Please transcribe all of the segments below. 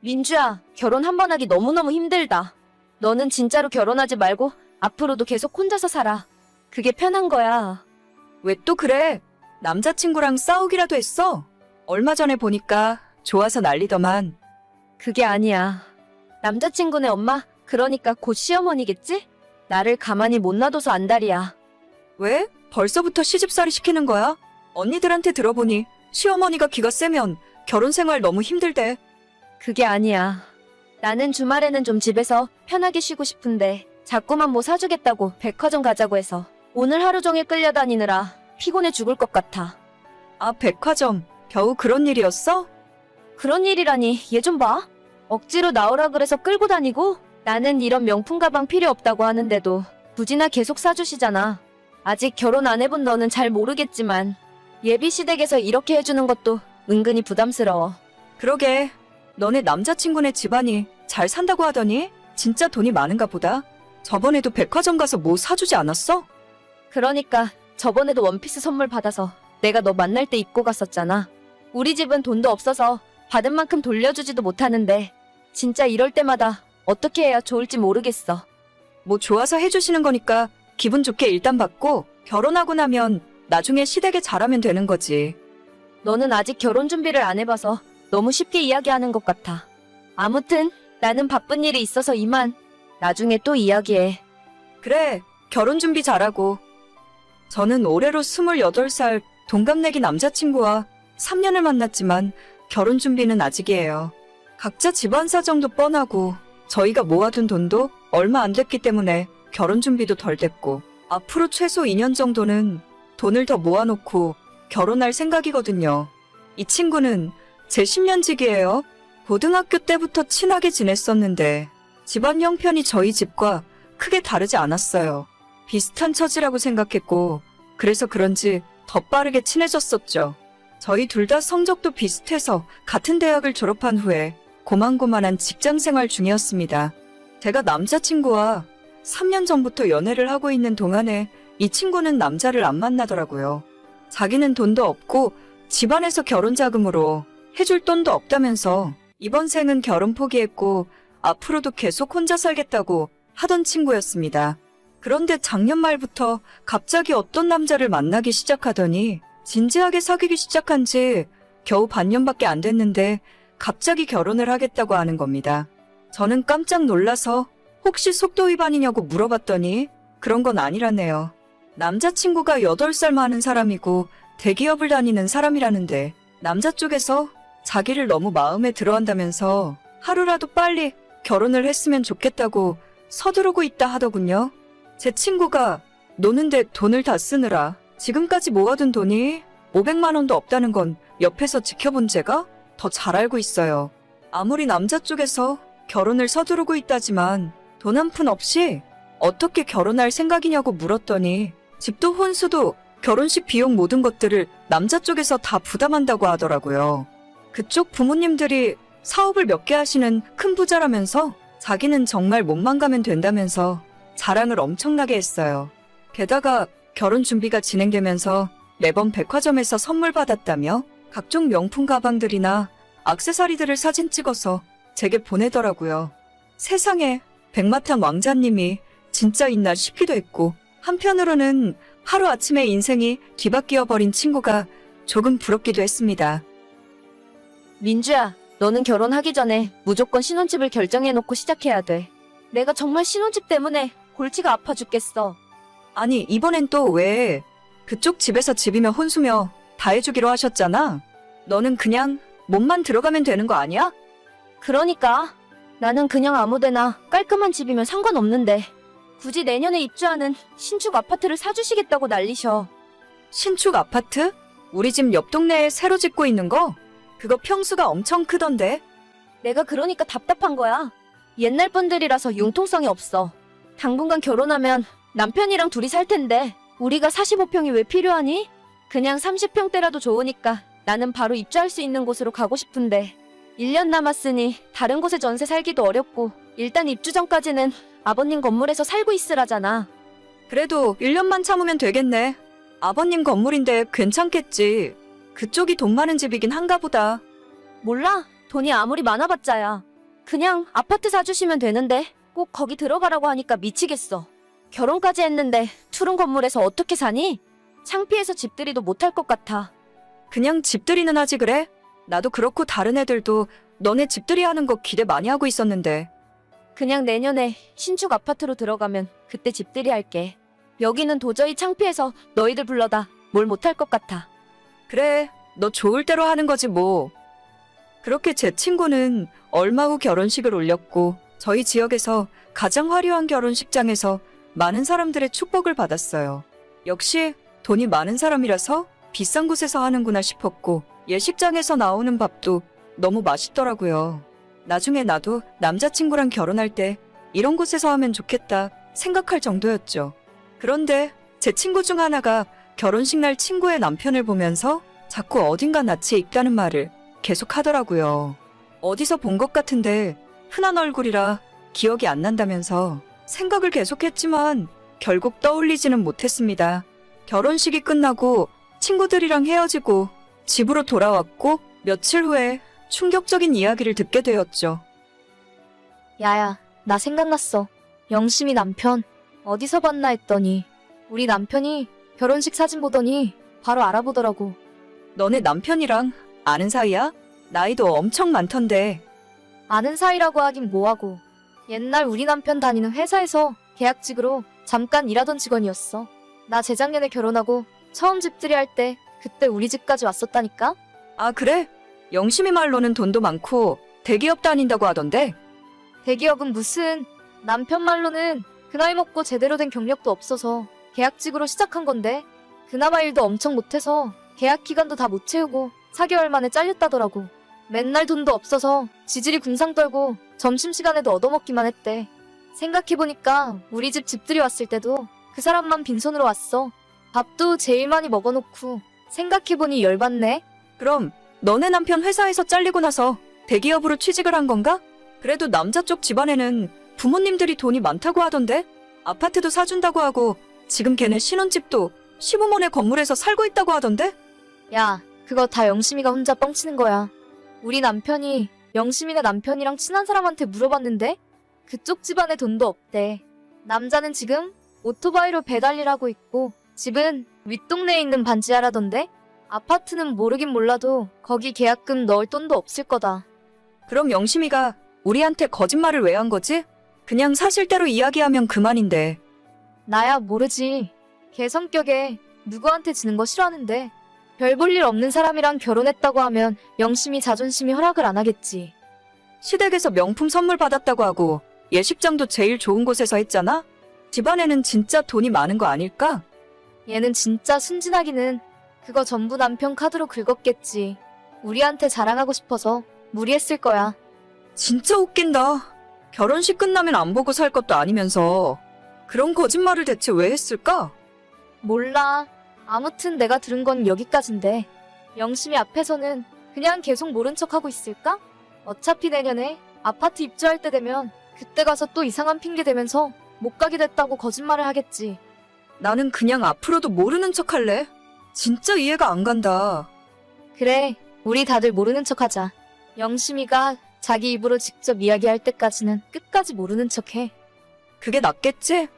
민주야, 결혼 한 번 하기 너무너무 힘들다. 너는 진짜로 결혼하지 말고 앞으로도 계속 혼자서 살아. 그게 편한 거야. 왜 또 그래? 남자친구랑 싸우기라도 했어? 얼마 전에 보니까 좋아서 난리더만. 그게 아니야. 남자친구네 엄마, 그러니까 곧 시어머니겠지? 나를 가만히 못 놔둬서 안달이야. 왜? 벌써부터 시집살이 시키는 거야? 언니들한테 들어보니 시어머니가 기가 세면 결혼 생활 너무 힘들대. 그게 아니야. 나는 주말에는 좀 집에서 편하게 쉬고 싶은데 자꾸만 뭐 사주겠다고 백화점 가자고 해서 오늘 하루 종일 끌려다니느라 피곤해 죽을 것 같아. 아, 백화점. 겨우 그런 일이었어? 그런 일이라니 얘 좀 봐. 억지로 나오라 그래서 끌고 다니고 나는 이런 명품 가방 필요 없다고 하는데도 굳이나 계속 사주시잖아. 아직 결혼 안 해본 너는 잘 모르겠지만 예비 시댁에서 이렇게 해주는 것도 은근히 부담스러워. 그러게. 너네 남자친구네 집안이 잘 산다고 하더니 진짜 돈이 많은가 보다. 저번에도 백화점 가서 뭐 사주지 않았어? 그러니까 저번에도 원피스 선물 받아서 내가 너 만날 때 입고 갔었잖아. 우리 집은 돈도 없어서 받은 만큼 돌려주지도 못하는데 진짜 이럴 때마다 어떻게 해야 좋을지 모르겠어. 뭐 좋아서 해주시는 거니까 기분 좋게 일단 받고 결혼하고 나면 나중에 시댁에 잘하면 되는 거지. 너는 아직 결혼 준비를 안 해봐서 너무 쉽게 이야기하는 것 같아. 아무튼 나는 바쁜 일이 있어서 이만. 나중에 또 이야기해. 그래, 결혼 준비 잘하고. 저는 올해로 28살 동갑내기 남자친구와 3년을 만났지만 결혼 준비는 아직이에요. 각자 집안 사정도 뻔하고 저희가 모아둔 돈도 얼마 안 됐기 때문에 결혼 준비도 덜 됐고 앞으로 최소 2년 정도는 돈을 더 모아놓고 결혼할 생각이거든요. 이 친구는 제 10년지기예요. 고등학교 때부터 친하게 지냈었는데 집안 형편이 저희 집과 크게 다르지 않았어요. 비슷한 처지라고 생각했고 그래서 그런지 더 빠르게 친해졌었죠. 저희 둘 다 성적도 비슷해서 같은 대학을 졸업한 후에 고만고만한 직장 생활 중이었습니다. 제가 남자친구와 3년 전부터 연애를 하고 있는 동안에 이 친구는 남자를 안 만나더라고요. 자기는 돈도 없고 집안에서 결혼 자금으로 해줄 돈도 없다면서 이번 생은 결혼 포기했고 앞으로도 계속 혼자 살겠다고 하던 친구였습니다. 그런데 작년 말부터 갑자기 어떤 남자를 만나기 시작하더니 진지하게 사귀기 시작한 지 겨우 반년밖에 안 됐는데 갑자기 결혼을 하겠다고 하는 겁니다. 저는 깜짝 놀라서 혹시 속도 위반이냐고 물어봤더니 그런 건 아니라네요. 남자친구가 8살 많은 사람이고 대기업을 다니는 사람이라는데 남자 쪽에서 자기를 너무 마음에 들어 한다면서 하루라도 빨리 결혼을 했으면 좋겠다고 서두르고 있다 하더군요. 제 친구가 노는데 돈을 다 쓰느라 지금까지 모아둔 돈이 500만 원도 없다는 건 옆에서 지켜본 제가 더 잘 알고 있어요. 아무리 남자 쪽에서 결혼을 서두르고 있다지만 돈 한 푼 없이 어떻게 결혼할 생각이냐고 물었더니 집도 혼수도 결혼식 비용 모든 것들을 남자 쪽에서 다 부담한다고 하더라고요. 그쪽 부모님들이 사업을 몇 개 하시는 큰 부자라면서 자기는 정말 몸만 가면 된다면서 자랑을 엄청나게 했어요. 게다가 결혼 준비가 진행되면서 매번 백화점에서 선물 받았다며 각종 명품 가방들이나 악세사리들을 사진 찍어서 제게 보내더라고요. 세상에 백마탄 왕자님이 진짜 있나 싶기도 했고 한편으로는 하루아침에 인생이 뒤바뀌어 버린 친구가 조금 부럽기도 했습니다. 민주야, 너는 결혼하기 전에 무조건 신혼집을 결정해놓고 시작해야 돼. 내가 정말 신혼집 때문에 골치가 아파 죽겠어. 아니 이번엔 또 왜 그쪽 집에서 집이며 혼수며 다 해주기로 하셨잖아. 너는 그냥 몸만 들어가면 되는 거 아니야? 그러니까 나는 그냥 아무데나 깔끔한 집이면 상관없는데 굳이 내년에 입주하는 신축 아파트를 사주시겠다고 난리셔. 신축 아파트? 우리 집 옆 동네에 새로 짓고 있는 거? 그거 평수가 엄청 크던데. 내가 그러니까 답답한 거야. 옛날 분들이라서 융통성이 없어. 당분간 결혼하면 남편이랑 둘이 살 텐데 우리가 45평이 왜 필요하니? 그냥 30평대라도 좋으니까 나는 바로 입주할 수 있는 곳으로 가고 싶은데 1년 남았으니 다른 곳에 전세 살기도 어렵고 일단 입주 전까지는 아버님 건물에서 살고 있으라잖아. 그래도 1년만 참으면 되겠네. 아버님 건물인데 괜찮겠지. 그쪽이 돈 많은 집이긴 한가 보다. 몰라. 돈이 아무리 많아봤자야. 그냥 아파트 사주시면 되는데 꼭 거기 들어가라고 하니까 미치겠어. 결혼까지 했는데 투룸 건물에서 어떻게 사니? 창피해서 집들이도 못할 것 같아. 그냥 집들이는 하지 그래? 나도 그렇고 다른 애들도 너네 집들이 하는 거 기대 많이 하고 있었는데. 그냥 내년에 신축 아파트로 들어가면 그때 집들이 할게. 여기는 도저히 창피해서 너희들 불러다 뭘 못할 것 같아. 그래, 너 좋을 대로 하는 거지 뭐. 그렇게 제 친구는 얼마 후 결혼식을 올렸고 저희 지역에서 가장 화려한 결혼식장에서 많은 사람들의 축복을 받았어요. 역시 돈이 많은 사람이라서 비싼 곳에서 하는구나 싶었고 예식장에서 나오는 밥도 너무 맛있더라고요. 나중에 나도 남자친구랑 결혼할 때 이런 곳에서 하면 좋겠다 생각할 정도였죠. 그런데 제 친구 중 하나가 결혼식 날 친구의 남편을 보면서 자꾸 어딘가 낯이 익다는 말을 계속 하더라고요. 어디서 본 것 같은데 흔한 얼굴이라 기억이 안 난다면서 생각을 계속했지만 결국 떠올리지는 못했습니다. 결혼식이 끝나고 친구들이랑 헤어지고 집으로 돌아왔고 며칠 후에 충격적인 이야기를 듣게 되었죠. 야야, 나 생각났어. 영심이 남편 어디서 봤나 했더니 우리 남편이 결혼식 사진 보더니 바로 알아보더라고. 너네 남편이랑 아는 사이야? 나이도 엄청 많던데. 아는 사이라고 하긴 뭐하고. 옛날 우리 남편 다니는 회사에서 계약직으로 잠깐 일하던 직원이었어. 나 재작년에 결혼하고 처음 집들이 할 때 그때 우리 집까지 왔었다니까? 아, 그래? 영심이 말로는 돈도 많고 대기업 다닌다고 하던데. 대기업은 무슨 남편 말로는 그 나이 먹고 제대로 된 경력도 없어서 계약직으로 시작한 건데 그나마 일도 엄청 못해서 계약 기간도 다 못 채우고 4개월 만에 잘렸다더라고. 맨날 돈도 없어서 지질이 궁상 떨고 점심시간에도 얻어먹기만 했대. 생각해보니까 우리 집 집들이 왔을 때도 그 사람만 빈손으로 왔어. 밥도 제일 많이 먹어놓고 생각해보니 열받네. 그럼 너네 남편 회사에서 잘리고 나서 대기업으로 취직을 한 건가? 그래도 남자 쪽 집안에는 부모님들이 돈이 많다고 하던데 아파트도 사준다고 하고 지금 걔네 신혼집도 시부모네 건물에서 살고 있다고 하던데 야, 그거 다 영심이가 혼자 뻥치는 거야. 우리 남편이 영심이네 남편이랑 친한 사람한테 물어봤는데 그쪽 집안에 돈도 없대. 남자는 지금 오토바이로 배달 일 하고 있고 집은 윗동네에 있는 반지하라던데 아파트는 모르긴 몰라도 거기 계약금 넣을 돈도 없을 거다. 그럼 영심이가 우리한테 거짓말을 왜 한 거지? 그냥 사실대로 이야기하면 그만인데 나야 모르지. 걔 성격에 누구한테 지는 거 싫어하는데 별 볼 일 없는 사람이랑 결혼했다고 하면 영심이 자존심이 허락을 안 하겠지. 시댁에서 명품 선물 받았다고 하고 예식장도 제일 좋은 곳에서 했잖아? 집안에는 진짜 돈이 많은 거 아닐까? 얘는 진짜 순진하기는 그거 전부 남편 카드로 긁었겠지. 우리한테 자랑하고 싶어서 무리했을 거야. 진짜 웃긴다. 결혼식 끝나면 안 보고 살 것도 아니면서 그런 거짓말을 대체 왜 했을까? 몰라. 아무튼 내가 들은 건 여기까진데. 영심이 앞에서는 그냥 계속 모른 척 하고 있을까? 어차피 내년에 아파트 입주할 때 되면 그때 가서 또 이상한 핑계 대면서 못 가게 됐다고 거짓말을 하겠지. 나는 그냥 앞으로도 모르는 척 할래. 진짜 이해가 안 간다. 그래, 우리 다들 모르는 척 하자. 영심이가 자기 입으로 직접 이야기할 때까지는 끝까지 모르는 척 해. 그게 낫겠지?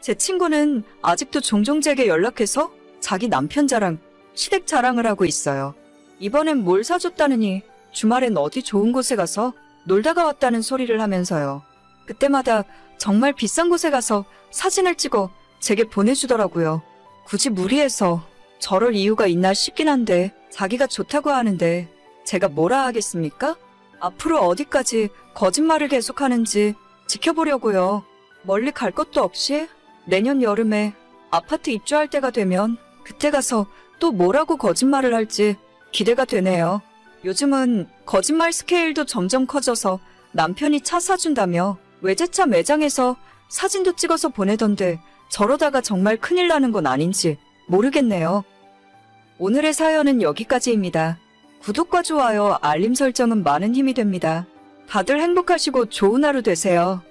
제 친구는 아직도 종종 제게 연락해서 자기 남편 자랑, 시댁 자랑을 하고 있어요. 이번엔 뭘 사줬다느니 주말엔 어디 좋은 곳에 가서 놀다가 왔다는 소리를 하면서요. 그때마다 정말 비싼 곳에 가서 사진을 찍어 제게 보내주더라고요. 굳이 무리해서 저럴 이유가 있나 싶긴 한데 자기가 좋다고 하는데 제가 뭐라 하겠습니까? 앞으로 어디까지 거짓말을 계속하는지 지켜보려고요. 멀리 갈 것도 없이 내년 여름에 아파트 입주할 때가 되면 그때 가서 또 뭐라고 거짓말을 할지 기대가 되네요. 요즘은 거짓말 스케일도 점점 커져서 남편이 차 사준다며 외제차 매장에서 사진도 찍어서 보내던데 저러다가 정말 큰일 나는 건 아닌지 모르겠네요. 오늘의 사연은 여기까지입니다. 구독과 좋아요, 알림 설정은 많은 힘이 됩니다. 다들 행복하시고 좋은 하루 되세요.